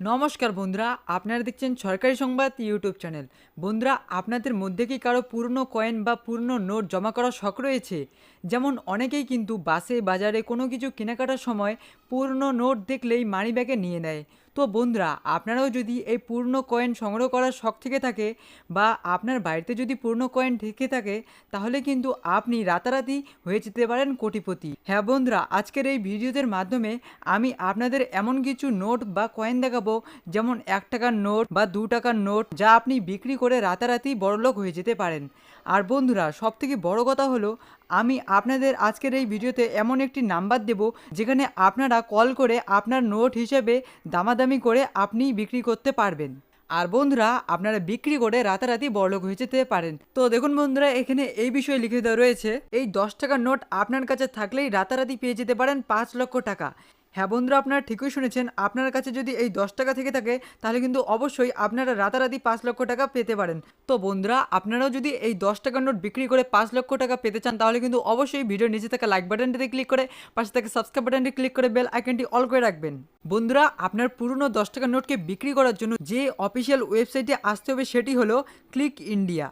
নমস্কার বন্ধুরা, আপনারা দেখছেন সরকারি সংবাদ ইউটিউব চ্যানেল। বন্ধুরা, আপনাদের মধ্যে কি কারও পুরনো কয়েন বা পুরনো নোট জমা করার শখ রয়েছে? যেমন অনেকেই কিন্তু বাসে, বাজারে কোনো কিছু কেনাকাটার সময় পুরনো নোট দেখলেই মানি ব্যাগে নিয়ে নেয়। তো বন্ধুরা, আপনারাও যদি এই পুরনো কয়েন সংগ্রহ করার শখ থেকে থাকে বা আপনার বাড়িতে যদি পুরনো কয়েন থেকে থাকে, তাহলে কিন্তু আপনি রাতারাতি হয়ে যেতে পারেন কোটিপতি। হ্যাঁ বন্ধুরা, আজকের এই ভিডিওদের মাধ্যমে আমি আপনাদের এমন কিছু নোট বা কয়েন দেখাবো, যেমন এক টাকার নোট বা দু টাকার নোট, যা আপনি বিক্রি করে রাতারাতি বড়লোক হয়ে যেতে পারেন। আর বন্ধুরা, সবথেকে বড় কথা হলো, আমি আপনাদের আজকের এই ভিডিওতে এমন একটি নাম্বার দেব, যেখানে আপনারা কল করে আপনার নোট হিসেবে দামাদামি করে আপনি বিক্রি করতে পারবেন। আর বন্ধুরা, আপনারা বিক্রি করে রাতারাতি বড়লোক হয়ে যেতে পারেন। তো দেখুন বন্ধুরা, এখানে এই বিষয়ে লিখে দেওয়া রয়েছে, এই দশ টাকার নোট আপনার কাছে থাকলেই রাতারাতি পেয়ে যেতে পারেন পাঁচ লক্ষ টাকা। হ্যাঁ বন্ধুরা, আপনারা ঠিকই শুনেছেন। আপনার কাছে যদি এই দশ টাকা থেকে থাকে, তাহলে কিন্তু অবশ্যই আপনারা রাতারাতি পাঁচ লক্ষ টাকা পেতে পারেন। তো বন্ধুরা, আপনারাও যদি এই দশ টাকার নোট বিক্রি করে পাঁচ লক্ষ টাকা পেতে চান, তাহলে কিন্তু অবশ্যই ভিডিওর নিচে থাকা লাইক বাটনটিতে ক্লিক করে, পাশে থাকা সাবস্ক্রাইব বাটনটি ক্লিক করে বেল আইকনটি অল করে রাখবেন। বন্ধুরা, আপনার পুরনো দশ টাকার নোটকে বিক্রি করার জন্য যে অফিসিয়াল ওয়েবসাইটে আসতে হবে, সেটি হলো ক্লিক ইন্ডিয়া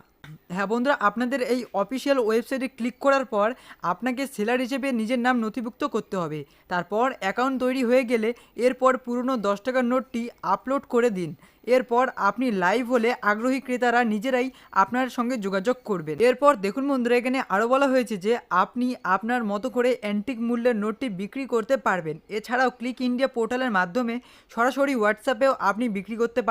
হ্যাঁ বন্ধুরা, আপনাদের এই অফিসিয়াল ওয়েবসাইটে ক্লিক করার পর আপনাকে সেলার হিসেবে নিজের নাম নথিভুক্ত করতে হবে। তারপর অ্যাকাউন্ট তৈরি হয়ে গেলে এরপর পুরনো দশ টাকার নোটটি আপলোড করে দিন। এরপর আপনি লাইভ হলে আগ্রহী ক্রেতারা নিজেরাই আপনার সঙ্গে যোগাযোগ করবেন। এরপর দেখুন বন্ধুরা, এখানে আরও বলা হয়েছে যে আপনি আপনার মতো করে অ্যান্টিক মূল্যের নোটটি বিক্রি করতে পারবেন। এছাড়াও ক্লিক ইন্ডিয়া পোর্টালের মাধ্যমে সরাসরি হোয়াটসঅ্যাপেও আপনি বিক্রি করতে